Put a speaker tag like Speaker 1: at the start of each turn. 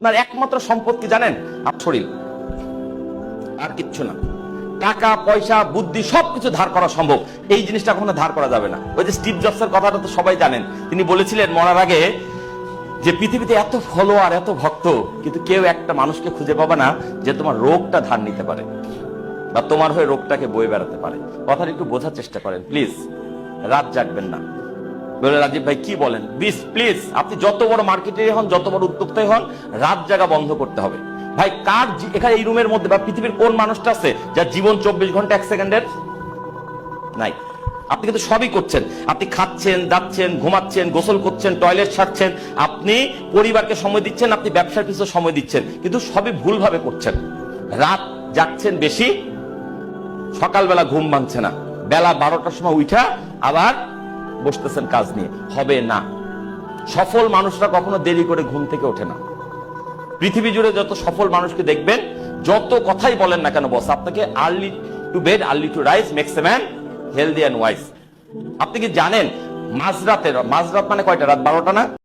Speaker 1: আপনার একমাত্র সম্পদ কি জানেন শরীর। আর কিচ্ছু না। টাকা, পয়সা, বুদ্ধি সবকিছু ধার করা সম্ভব। এই জিনিসটা কখনো ধার করা যাবে না। ওই যে স্টিভ জবসের কথাটা তো সবাই জানেন। তিনি বলেছিলেন মরার আগে যে পৃথিবীতে এত ফলোয়ার, এত ভক্ত, কিন্তু কেউ একটা মানুষকে খুঁজে পাবে না যে তোমার রোগটা ধার নিতে পারে বা তোমার হয়ে রোগটাকে বয়ে বেড়াতে পারে। কথাটা একটু বোঝার চেষ্টা করেন, প্লিজ। রাত জাগবেন না। বলে রাজীব ভাই, কি বলেন? প্লিজ প্লিজ আপনি যত বড় মার্কেটে হন, যত বড় উদ্যোক্তাই হন, রাত জায়গা বন্ধ করতে হবে। ভাই, কার এখানে এই রুমের মধ্যে বা পৃথিবীর কোন মানুষটা আছে যার জীবন চব্বিশ ঘণ্টা এক সেকেন্ডের? নাই। আপনি কিন্তু সবই করছেন। আপনি খাচ্ছেন যাচ্ছেন ঘুমাচ্ছেন, গোসল করছেন, টয়লেট সারছেন, আপনি পরিবারকে সময় দিচ্ছেন, আপনি ব্যবসার পিছনে সময় দিচ্ছেন, কিন্তু সবই ভুলভাবে করছেন। রাত যাচ্ছেন বেশি, সকালবেলা ঘুম ভাঙছে না। বেলা বারোটার সময় উঠা আবার বসতেছেন কাজ নিয়ে, হবে না। সফল মানুষরা কখনো দেরি করে ঘুম থেকে ওঠে না। পৃথিবী জুড়ে যত সফল মানুষকে দেখবেন, যত কথাই বলেন না কেন বস, আপনাকে early to bed early to rise makes a man healthy and wise আপনি কি জানেন, মাঝরাতের, মাঝরাত মানে কয়টা? রাত বারোটা না?